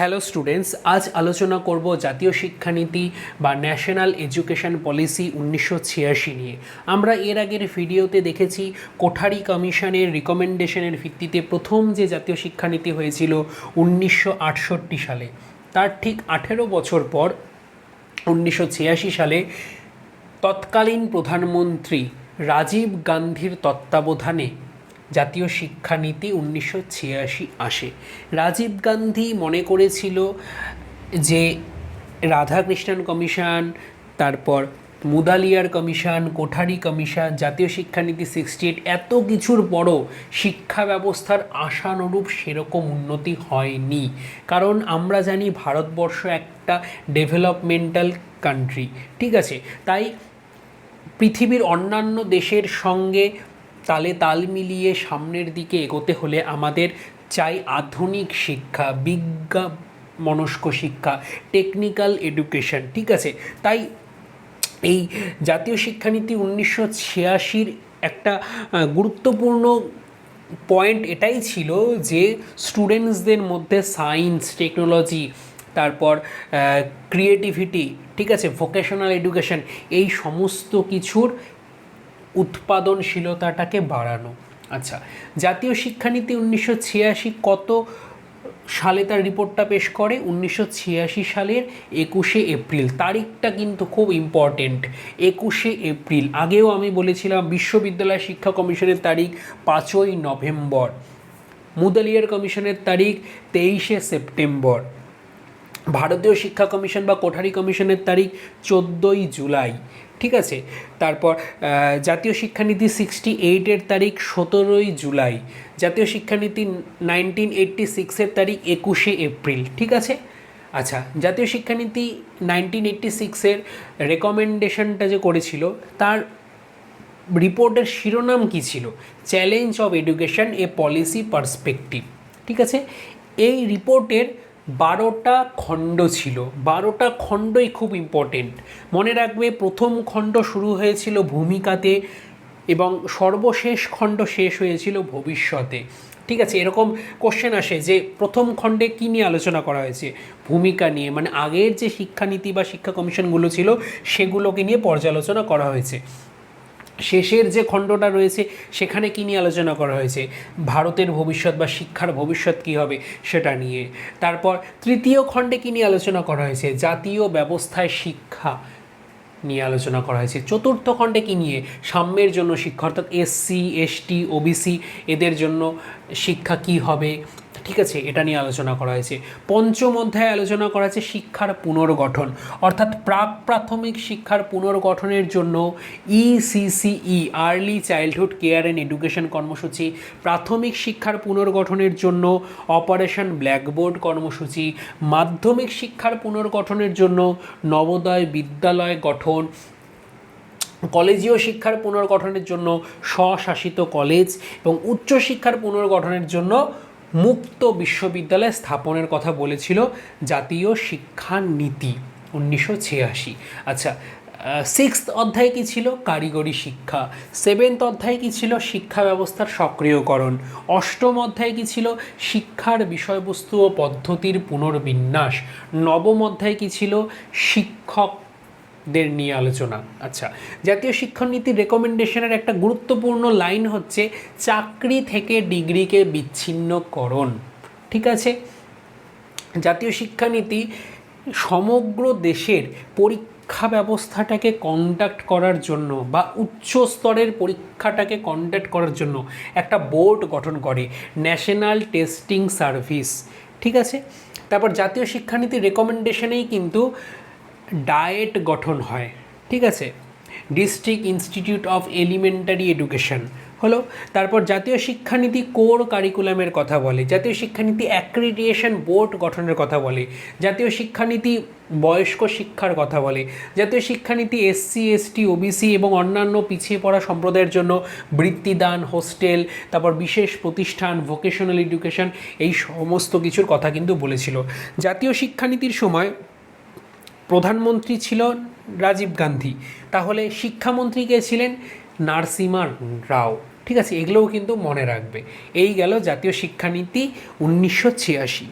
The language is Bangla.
হ্যালো স্টুডেন্টস আজ আলোচনা করব জাতীয় শিক্ষানীতি বা ন্যাশনাল এডুকেশন পলিসি উনিশশো ছিয়াশি নিয়ে। আমরা এর আগের ভিডিওতে দেখেছি কোঠারি কমিশনের রিকমেন্ডেশনের ভিত্তিতে প্রথম যে জাতীয় শিক্ষানীতি হয়েছিল উনিশশো আটষট্টি সালে। তার ঠিক আঠেরো বছর পর উনিশশো ছিয়াশি সালে তৎকালীন প্রধানমন্ত্রী রাজীব গান্ধীর তত্ত্বাবধানে জাতীয় শিক্ষানীতি উনিশশো ছিয়াশি আসে। রাজীব গান্ধী মনে করেছিল যে রাধাকৃষ্ণন কমিশন, তারপর মুদালিয়ার কমিশন, কোঠারি কমিশন, জাতীয় শিক্ষানীতি সিক্সটি এইট এত কিছুর বড় শিক্ষা ব্যবস্থার আশানুরূপ সেরকম উন্নতি হয়নি। কারণ আমরা জানি ভারতবর্ষ একটা ডেভেলপমেন্টাল কান্ট্রি ঠিক আছে? তাই পৃথিবীর অন্যান্য দেশের সঙ্গে তালে তাল মিলিয়ে সামনের দিকে এগোতে হলে আমাদের চাই আধুনিক শিক্ষা বিজ্ঞা মনস্ক শিক্ষা টেকনিক্যাল এডুকেশন ঠিক আছে? তাই এই জাতীয় শিক্ষানীতি উনিশশো ছিয়াশির একটা গুরুত্বপূর্ণ পয়েন্ট এটাই ছিল যে স্টুডেন্টসদের মধ্যে সায়েন্স টেকনোলজি তারপর ক্রিয়েটিভিটি ঠিক আছে? ভোকেশনাল এডুকেশন এই সমস্ত কিছুর উৎপাদনশীলতাটাকে বাড়ানো। আচ্ছা জাতীয় শিক্ষানীতি উনিশশো ছিয়াশি কত সালে তার রিপোর্টটা পেশ করে? উনিশশো ছিয়াশি সালের একুশে এপ্রিল। তারিখটা কিন্তু খুব ইম্পর্টেন্ট একুশে এপ্রিল। আগেও আমি বলেছিলাম বিশ্ববিদ্যালয় শিক্ষা কমিশনের তারিখ পাঁচই নভেম্বর। মুদালিয়ার কমিশনের তারিখ তেইশে সেপ্টেম্বর। ভারতীয় শিক্ষা কমিশন বা কোঠারি কমিশনের তারিখ চোদ্দোই জুলাই। ঠিক আছে? তারপর জাতীয় শিক্ষানীতি সিক্সটি এইটের তারিখ সতেরোই জুলাই, জাতীয় শিক্ষানীতি নাইনটিন এইট্টি সিক্সের তারিখ একুশে এপ্রিল, ঠিক আছে? আচ্ছা জাতীয় শিক্ষানীতি নাইনটিন এইট্টি সিক্সের রেকমেন্ডেশনটা যে করেছিল, তার রিপোর্টের শিরোনাম কী ছিল? Challenge of education a policy perspective ঠিক আছে? এই রিপোর্টের বারোটা খণ্ড ছিল। বারোটা খণ্ডই খুব ইম্পর্টেন্ট মনে রাখবে, প্রথম খণ্ড শুরু হয়েছিল ভূমিকাতে এবং সর্বশেষ খণ্ড শেষ হয়েছিল ভবিষ্যতে। ঠিক আছে, এরকম কোশ্চেন আসে যে প্রথম খণ্ডে কী নিয়ে আলোচনা করা হয়েছে? ভূমিকা নিয়ে মানে আগের যে শিক্ষানীতি বা শিক্ষা কমিশনগুলো ছিল, সেগুলোকে নিয়ে পর্যালোচনা করা হয়েছে। শেষের যে খণ্ডটা রয়েছে, সেখানে কী নিয়ে আলোচনা করা হয়েছে? ভারতের ভবিষ্যৎ বা শিক্ষার ভবিষ্যৎ কী হবে সেটা নিয়ে। তারপর তৃতীয় খণ্ডে কী নিয়ে আলোচনা করা হয়েছে? জাতীয় ব্যবস্থায় শিক্ষা নিয়ে আলোচনা করা হয়েছে। চতুর্থ খণ্ডে কী নিয়ে? সাম্যের জন্য শিক্ষা, অর্থাৎ এসসি এসটি ওবিসি এদের জন্য শিক্ষা কী হবে? ঠিক আছে, এটা নিয়ে আলোচনা করা হয়েছে। পঞ্চম অধ্যায়ে আলোচনা করা হয়েছে শিক্ষার পুনর্গঠন। অর্থাৎ প্রাক প্রাথমিক শিক্ষার পুনর্গঠনের জন্য ECCE early childhood care and education কর্মসূচি, প্রাথমিক শিক্ষার পুনর্গঠনের জন্য অপারেশন ব্ল্যাকবোর্ড কর্মসূচি, মাধ্যমিক শিক্ষার পুনর্গঠনের জন্য নবোদয় বিদ্যালয় গঠন, কলেজীয় শিক্ষার পুনর্গঠনের জন্য স্বশাসিত কলেজ এবং উচ্চশিক্ষার পুনর্গঠনের জন্য মুক্ত বিশ্ববিদ্যালয় স্থাপনের কথা বলেছিল জাতীয় শিক্ষা নীতি উনিশশো ছিয়াশি। আচ্ছা সিক্সথ অধ্যায় কী ছিল? কারিগরি শিক্ষা। সেভেন্থ অধ্যায় কী ছিল? শিক্ষা ব্যবস্থার সক্রিয়করণ। অষ্টম অধ্যায় কী ছিল? শিক্ষার বিষয়বস্তু ও পদ্ধতির পুনর্বিন্যাস। নবম অধ্যায় কী ছিল? শিক্ষক দের নিয়ে আলোচনা। আচ্ছা জাতীয় শিক্ষানীতির রেকমেন্ডেশনের একটা গুরুত্বপূর্ণ লাইন হচ্ছে চাকরি থেকে ডিগ্রিকে বিচ্ছিন্নকরণ। ঠিক আছে? জাতীয় শিক্ষানীতি সমগ্র দেশের পরীক্ষা ব্যবস্থাটাকে কন্ডাক্ট করার জন্য বা উচ্চ স্তরের পরীক্ষাটাকে কন্ডাক্ট করার জন্য একটা বোর্ড গঠন করে ন্যাশনাল টেস্টিং সার্ভিস ঠিক আছে? তারপর জাতীয় শিক্ষানীতির রেকমেন্ডেশনেই কিন্তু ডায়েট গঠন হয়, ঠিক আছে? District institute of elementary education হলো, তারপর জাতীয় শিক্ষানীতি কোর কারিকুলামের কথা বলে, জাতীয় শিক্ষানীতি অ্যাক্রিডিয়েশন বোর্ড গঠনের কথা বলে, জাতীয় শিক্ষানীতি বয়স্ক শিক্ষার কথা বলে, জাতীয় শিক্ষানীতি এসসি এসটি ওবিসি এবং অন্যান্য পিছিয়ে পড়া সম্প্রদায়ের জন্য বৃত্তিদান হোস্টেল তারপর বিশেষ প্রতিষ্ঠান ভোকেশনাল এডুকেশন এই সমস্ত কিছুর কথা কিন্তু বলেছিল। জাতীয় শিক্ষানীতির সময় প্রধানমন্ত্রী ছিল রাজীব গান্ধী। তাহলে শিক্ষামন্ত্রী কে ছিলেন? নারসিমা রাও। ঠিক আছে, এগুলোও কিন্তু মনে রাখবে। এই গেল জাতীয় শিক্ষানীতি উনিশশো ছিয়াশি।